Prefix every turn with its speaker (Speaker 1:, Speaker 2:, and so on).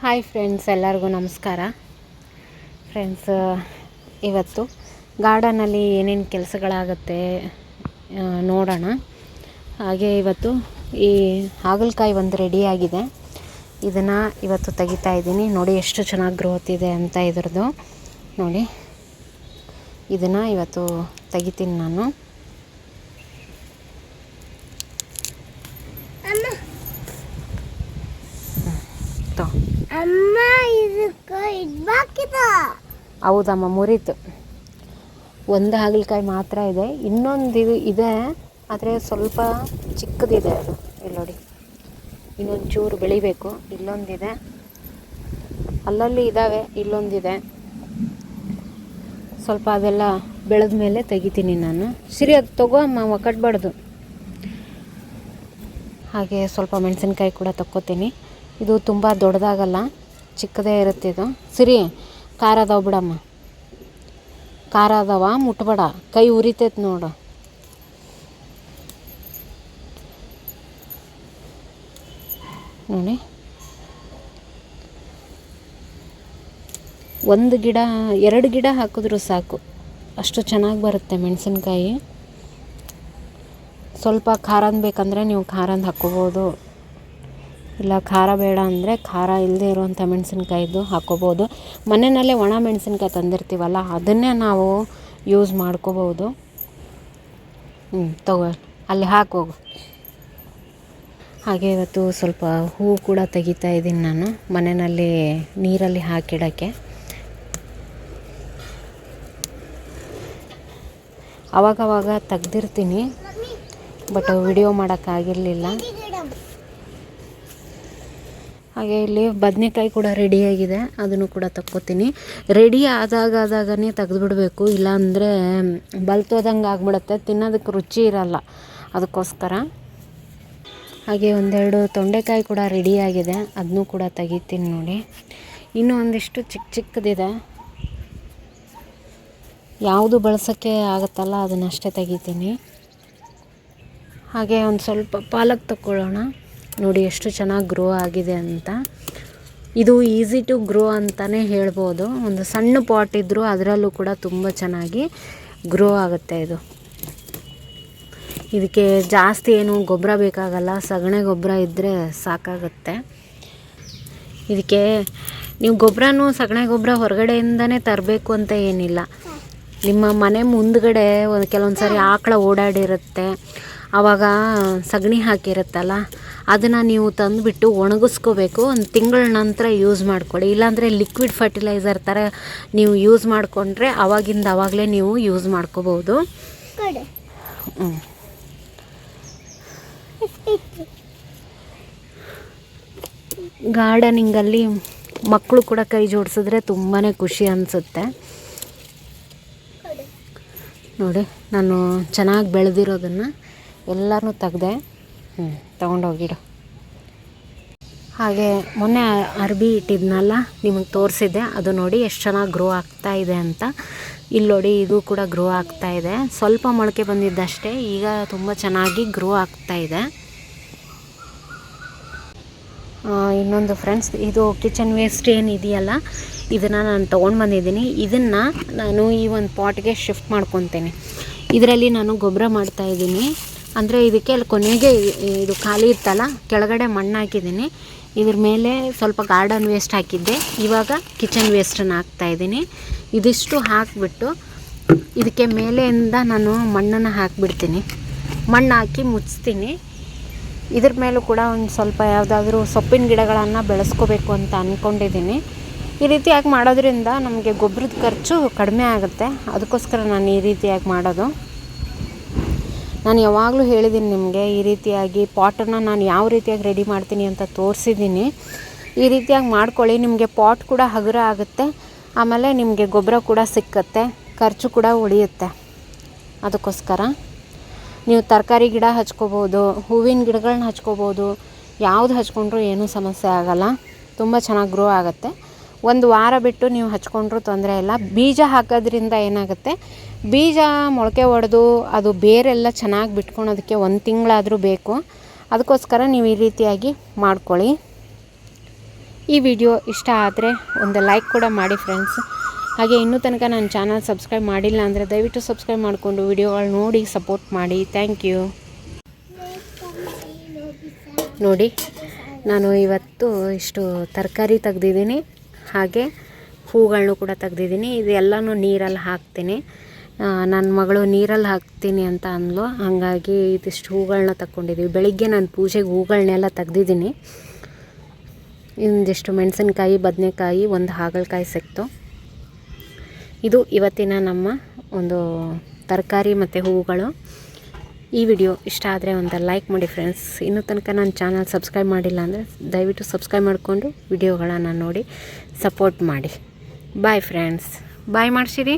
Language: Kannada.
Speaker 1: ಹಾಯ್ ಫ್ರೆಂಡ್ಸ್ ಎಲ್ಲರಿಗೂ ನಮಸ್ಕಾರ. ಫ್ರೆಂಡ್ಸ್ ಇವತ್ತು ಗಾರ್ಡನಲ್ಲಿ ಏನೇನು ಕೆಲಸಗಳಾಗುತ್ತೆ ನೋಡೋಣ. ಹಾಗೆ ಇವತ್ತು ಈ ಹಾಗಲಕಾಯಿ ಒಂದು ರೆಡಿಯಾಗಿದೆ ಇದನ್ನು ಇವತ್ತು ತೆಗಿತಾ ಇದ್ದೀನಿ. ನೋಡಿ ಎಷ್ಟು ಚೆನ್ನಾಗಿ ಗ್ರೋತ್ ಇದೆ ಅಂತ ಇದ್ರದ್ದು. ನೋಡಿ. ಇದನ್ನು ಇವತ್ತು ತೆಗಿತೀನಿ ನಾನು
Speaker 2: ಅಮ್ಮ
Speaker 1: ತೊ
Speaker 2: ಅಮ್ಮ ಇದಕ್ಕೆ ಇಡ್ಬೇಕಿದ
Speaker 1: ಹೌದಮ್ಮ, ಮುರಿತು. ಒಂದು ಹಾಗಲಕಾಯಿ ಮಾತ್ರ ಇದೆ. ಇನ್ನೊಂದು ಇದು ಇದೆ, ಆದರೆ ಸ್ವಲ್ಪ ಚಿಕ್ಕದಿದೆ ಅದು. ಇಲ್ಲಿ ನೋಡಿ. ಇನ್ನೊಂದು ಚೂರು ಬೆಳಿಬೇಕು. ಇಲ್ಲೊಂದಿದೆ. ಅಲ್ಲಲ್ಲಿ ಇದ್ದಾವೆ ಇಲ್ಲೊಂದಿದೆ. ಸ್ವಲ್ಪ ಅದೆಲ್ಲ ಬೆಳೆದ ಮೇಲೆ ತೆಗಿತೀನಿ ನಾನು. ಸರಿ, ಅದು ತಗೋ ಅಮ್ಮ ಒಕ್ಕಟ್ಬಾರ್ದು ಹಾಗೆ ಸ್ವಲ್ಪ ಮೆಣಸಿನ್ಕಾಯಿ ಕೂಡ ತಕ್ಕೋತೀನಿ. ಇದು ತುಂಬ ದೊಡ್ಡದಾಗಲ್ಲ, ಚಿಕ್ಕದೇ ಇರುತ್ತೆ ಇದು. ಸಿರಿ, ಖಾರ ಅದಾವ ಬಿಡಮ್ಮ. ಖಾರ ಅದಾವ, ಮುಟ್ಬೇಡ. ಕೈ ಉರಿತೈತೆ ನೋಡು. ನೋಡಿ. ಒಂದು ಗಿಡ, ಎರಡು ಗಿಡ ಹಾಕಿದ್ರು ಸಾಕು. ಅಷ್ಟು ಚೆನ್ನಾಗಿ ಬರುತ್ತೆ ಮೆಣಸಿನ್ಕಾಯಿ. ಸ್ವಲ್ಪ ಖಾರನ ಬೇಕಂದರೆ ನೀವು ಖಾರನ ಹಾಕ್ಕೋಬೋದು. ಇಲ್ಲ, ಖಾರ ಬೇಡ ಅಂದರೆ ಖಾರ ಇಲ್ಲದೆ ಇರುವಂಥ ಮೆಣಸಿನ್ಕಾಯಿದ್ದು ಹಾಕ್ಕೋಬೋದು ಮನೆಯಲ್ಲೇ ಒಣ ಮೆಣಸಿನ್ಕಾಯಿ ತಂದಿರ್ತೀವಲ್ಲ, ಅದನ್ನೇ ನಾವು ಯೂಸ್ ಮಾಡ್ಕೋಬೋದು ಹ್ಞೂ ತಗೋ, ಅಲ್ಲಿ ಹಾಕೋಗು ಹಾಗೆ ಇವತ್ತು ಸ್ವಲ್ಪ ಹೂ ಕೂಡ ತೆಗಿತಾ ಇದ್ದೀನಿ ನಾನು, ಮನೆಯಲ್ಲಿ ನೀರಲ್ಲಿ ಹಾಕಿಡೋಕ್ಕೆ. ಅವಾಗವಾಗ ತೆಗ್ದಿರ್ತೀನಿ, ಬಟ್ ವಿಡಿಯೋ ಮಾಡೋಕ್ಕಾಗಿರಲಿಲ್ಲ. ಹಾಗೆ ಇಲ್ಲಿ ಬದನೆಕಾಯಿ ಕೂಡ ರೆಡಿಯಾಗಿದೆ ಅದನ್ನು ಕೂಡ ತಕ್ಕೋತೀನಿ. ರೆಡಿ ಆದಾಗ ಆದಾಗನೇ ತೆಗೆದುಬಿಡ್ಬೇಕು. ಇಲ್ಲಾಂದರೆ ಬಲ್ತೋದಂಗೆ ಆಗಿಬಿಡುತ್ತೆ. ತಿನ್ನೋದಕ್ಕೆ ರುಚಿ ಇರಲ್ಲ. ಅದಕ್ಕೋಸ್ಕರ. ಹಾಗೆ ಒಂದೆರಡು ತೊಂಡೆಕಾಯಿ ಕೂಡ ರೆಡಿಯಾಗಿದೆ ಅದನ್ನು ಕೂಡ ತೆಗಿತೀನಿ ನೋಡಿ. ಇನ್ನೂ ಒಂದಿಷ್ಟು ಚಿಕ್ಕ ಚಿಕ್ಕದಿದೆ. ಯಾವುದು ಬಳಸೋಕ್ಕೆ ಆಗುತ್ತಲ್ಲ, ಅದನ್ನಷ್ಟೇ ತೆಗಿತೀನಿ. ಹಾಗೆ ಒಂದು ಸ್ವಲ್ಪ ಪಾಲಕ್ ತಗೊಳ್ಳೋಣ ನೋಡಿ ಎಷ್ಟು ಚೆನ್ನಾಗಿ ಗ್ರೋ ಆಗಿದೆ ಅಂತ. ಇದು ಈಸಿ ಟು ಗ್ರೋ ಅಂತಲೇ ಹೇಳ್ಬೋದು. ಒಂದು ಸಣ್ಣ ಪಾಟ್ ಇದ್ದರೂ ಅದರಲ್ಲೂ ಕೂಡ ತುಂಬ ಚೆನ್ನಾಗಿ ಗ್ರೋ ಆಗುತ್ತೆ ಇದು. ಇದಕ್ಕೆ ಜಾಸ್ತಿ ಏನು ಗೊಬ್ಬರ ಬೇಕಾಗಲ್ಲ, ಸಗಣಿ ಗೊಬ್ಬರ ಇದ್ದರೆ ಸಾಕಾಗುತ್ತೆ. ಇದಕ್ಕೆ ನೀವು ಗೊಬ್ಬರನೂ ಸಗಣಿ ಗೊಬ್ಬರ ಹೊರಗಡೆಯಿಂದನೇ ತರಬೇಕು ಅಂತ ಏನಿಲ್ಲ. ನಿಮ್ಮ ಮನೆ ಮುಂದ್ಗಡೆ ಒಂದು ಕೆಲವೊಂದು ಸಾರಿ ಆಕಳ ಓಡಾಡಿರುತ್ತೆ. ಆವಾಗ ಸಗಣಿ ಹಾಕಿರುತ್ತಲ್ಲ ಅದನ್ನು ನೀವು ತಂದುಬಿಟ್ಟು ಒಣಗಿಸ್ಕೋಬೇಕು. ಒಂದು ತಿಂಗಳ ನಂತರ ಯೂಸ್ ಮಾಡ್ಕೊಳ್ಳಿ ಇಲ್ಲಾಂದರೆ ಲಿಕ್ವಿಡ್ ಫರ್ಟಿಲೈಸರ್ ಥರ ನೀವು ಯೂಸ್ ಮಾಡಿಕೊಂಡ್ರೆ ಅವಾಗಿಂದ ಆವಾಗಲೇ ನೀವು ಯೂಸ್ ಮಾಡ್ಕೋಬೋದು ಗಾರ್ಡನಿಂಗಲ್ಲಿ ಮಕ್ಕಳು ಕೂಡ ಕೈ ಜೋಡಿಸಿದ್ರೆ ತುಂಬಾ ಖುಷಿ ಅನಿಸುತ್ತೆ. ನೋಡಿ ನಾನು ಚೆನ್ನಾಗಿ ಬೆಳೆದಿರೋದನ್ನು ಎಲ್ಲನೂ ತೆಗ್ದೆ ಹ್ಞೂ ತೊಗೊಂಡೋಗಿಡು. ಹಾಗೆ ಮೊನ್ನೆ ಅರ್ಬಿ ಇಟ್ಟಿದ್ನಲ್ಲ ನಿಮಗೆ ತೋರಿಸಿದ್ದೆ. ಅದು ನೋಡಿ ಎಷ್ಟು ಚೆನ್ನಾಗಿ ಗ್ರೋ ಆಗ್ತಾ ಇದೆ ಅಂತ. ಇಲ್ಲಿ ನೋಡಿ ಇದು ಕೂಡ ಗ್ರೋ ಆಗ್ತಾ ಇದೆ. ಸ್ವಲ್ಪ ಮೊಳಕೆ ಬಂದಿದ್ದಷ್ಟೇ ಈಗ ತುಂಬ ಚೆನ್ನಾಗಿ ಗ್ರೋ ಆಗ್ತಾ ಇದೆ. ಇನ್ನೊಂದು ಫ್ರೆಂಡ್ಸ್ ಇದು ಕಿಚನ್ ವೇಸ್ಟ್ ಏನು ಇದೆಯಲ್ಲ ಇದನ್ನು ನಾನು ತೊಗೊಂಡು ಬಂದಿದ್ದೀನಿ. ಇದನ್ನು ನಾನು ಈ ಒಂದು ಪಾಟ್ಗೆ ಶಿಫ್ಟ್ ಮಾಡ್ಕೊತೀನಿ. ಇದರಲ್ಲಿ ನಾನು ಗೊಬ್ಬರ ಮಾಡ್ತಾಯಿದ್ದೀನಿ ಅಂದರೆ ಇದಕ್ಕೆ ಅಲ್ಲಿ ಕೊನೆಗೆ ಇದು ಖಾಲಿ ಇತ್ತಲ್ಲ, ಕೆಳಗಡೆ ಮಣ್ಣು ಹಾಕಿದ್ದೀನಿ. ಇದ್ರ ಮೇಲೆ ಸ್ವಲ್ಪ ಗಾರ್ಡನ್ ವೇಸ್ಟ್ ಹಾಕಿದ್ದೆ. ಇವಾಗ ಕಿಚನ್ ವೇಸ್ಟನ್ನು ಹಾಕ್ತಾಯಿದ್ದೀನಿ ಇದಿಷ್ಟು ಹಾಕಿಬಿಟ್ಟು ಇದಕ್ಕೆ ಮೇಲೆಯಿಂದ ನಾನು ಮಣ್ಣನ್ನು ಹಾಕಿಬಿಡ್ತೀನಿ. ಮಣ್ಣು ಹಾಕಿ ಮುಚ್ತೀನಿ. ಇದ್ರ ಮೇಲೂ ಕೂಡ ಒಂದು ಸ್ವಲ್ಪ ಯಾವುದಾದ್ರೂ ಸೊಪ್ಪಿನ ಗಿಡಗಳನ್ನು ಬೆಳೆಸ್ಕೋಬೇಕು ಅಂತ ಅಂದ್ಕೊಂಡಿದ್ದೀನಿ ಈ ರೀತಿಯಾಗಿ ಮಾಡೋದ್ರಿಂದ ನಮಗೆ ಗೊಬ್ಬರದ ಖರ್ಚು ಕಡಿಮೆ ಆಗುತ್ತೆ. ಅದಕ್ಕೋಸ್ಕರ ನಾನು ಈ ರೀತಿಯಾಗಿ ಮಾಡೋದು. ನಾನು ಯಾವಾಗಲೂ ಹೇಳಿದ್ದೀನಿ ನಿಮಗೆ ಈ ರೀತಿಯಾಗಿ ಪಾಟನ್ನು ನಾನು ಯಾವ ರೀತಿಯಾಗಿ ರೆಡಿ ಮಾಡ್ತೀನಿ ಅಂತ ತೋರಿಸಿದ್ದೀನಿ. ಈ ರೀತಿಯಾಗಿ ಮಾಡ್ಕೊಳ್ಳಿ, ನಿಮಗೆ ಪಾಟ್ ಕೂಡ ಹಗುರ ಆಗುತ್ತೆ, ಆಮೇಲೆ ನಿಮಗೆ ಗೊಬ್ಬರ ಕೂಡ ಸಿಕ್ಕತ್ತೆ, ಖರ್ಚು ಕೂಡ ಉಳಿಯುತ್ತೆ. ಅದಕ್ಕೋಸ್ಕರ ನೀವು ತರಕಾರಿ ಗಿಡ ಹಚ್ಕೋಬೋದು, ಹೂವಿನ ಗಿಡಗಳನ್ನ ಹಚ್ಕೋಬೋದು, ಯಾವುದು ಹಚ್ಕೊಂಡ್ರೂ ಏನೂ ಸಮಸ್ಯೆ ಆಗಲ್ಲ, ತುಂಬ ಚೆನ್ನಾಗಿ ಗ್ರೋ ಆಗುತ್ತೆ. ಒಂದು ವಾರ ಬಿಟ್ಟು ನೀವು ಹಚ್ಕೊಂಡ್ರೂ ತೊಂದರೆ ಇಲ್ಲ. ಬೀಜ ಹಾಕೋದ್ರಿಂದ ಏನಾಗುತ್ತೆ? ಬೀಜ ಮೊಳಕೆ ಒಡೆದು ಅದು ಬೇರೆಲ್ಲ ಚೆನ್ನಾಗಿ ಬಿಟ್ಕೊಳೋದಕ್ಕೆ ಒಂದು ತಿಂಗಳಾದರೂ ಬೇಕು. ಅದಕ್ಕೋಸ್ಕರ ನೀವು ಈ ರೀತಿಯಾಗಿ ಮಾಡ್ಕೊಳ್ಳಿ. ಈ ವಿಡಿಯೋ ಇಷ್ಟ ಆದರೆ ಒಂದು ಲೈಕ್ ಕೂಡ ಮಾಡಿ ಫ್ರೆಂಡ್ಸ್. ಹಾಗೆ ಇನ್ನೂ ತನಕ ನನ್ನ ಚಾನಲ್ ಸಬ್ಸ್ಕ್ರೈಬ್ ಮಾಡಿಲ್ಲ ಅಂದರೆ ದಯವಿಟ್ಟು ಸಬ್ಸ್ಕ್ರೈಬ್ ಮಾಡಿಕೊಂಡು ವಿಡಿಯೋಗಳು ನೋಡಿ ಸಪೋರ್ಟ್ ಮಾಡಿ. Thank you. ನೋಡಿ, ನಾನು ಇವತ್ತು ಇಷ್ಟು ತರಕಾರಿ ತೆಗ್ದಿದ್ದೀನಿ. ಹಾಗೆ ಹೂಗಳನ್ನು ಕೂಡ ತೆಗ್ದಿದ್ದೀನಿ. ಇದೆಲ್ಲನೂ ನೀರಲ್ಲಿ ಹಾಕ್ತೀನಿ. ನನ್ನ ಮಗಳು ನೀರಲ್ಲಿ ಹಾಕ್ತೀನಿ ಅಂತ ಅಂದ್ಲು. ಹಾಗಾಗಿ ಇದಿಷ್ಟು ಹೂಗಳನ್ನ ತಗೊಂಡಿದ್ದೀವಿ ಬೆಳಿಗ್ಗೆ ನಾನು ಪೂಜೆಗೆ ಹೂಗಳನ್ನೆಲ್ಲ ತೆಗ್ದಿದ್ದೀನಿ. ಇಂದಿಷ್ಟು ಮೆಣಸಿನ್ಕಾಯಿ, ಬದನೆಕಾಯಿ, ಒಂದು ಹಾಗಲಕಾಯಿ ಸಿಕ್ತು. ಇದು ಇವತ್ತಿನ ನಮ್ಮ ಒಂದು ತರಕಾರಿ ಮತ್ತು ಹೂವುಗಳು ಈ ವಿಡಿಯೋ ಇಷ್ಟ ಆದರೆ ಒಂದು ಲೈಕ್ ಮಾಡಿ ಫ್ರೆಂಡ್ಸ್ ಇನ್ನೂ ತನಕ ನನ್ನ ಚಾನಲ್ ಸಬ್ಸ್ಕ್ರೈಬ್ ಮಾಡಿಲ್ಲ ಅಂದರೆ ದಯವಿಟ್ಟು ಸಬ್ಸ್ಕ್ರೈಬ್ ಮಾಡಿಕೊಂಡು ವಿಡಿಯೋಗಳನ್ನು ನೋಡಿ ಸಪೋರ್ಟ್ ಮಾಡಿ. Bye friends bye ಮಾಡಿಸಿರಿ.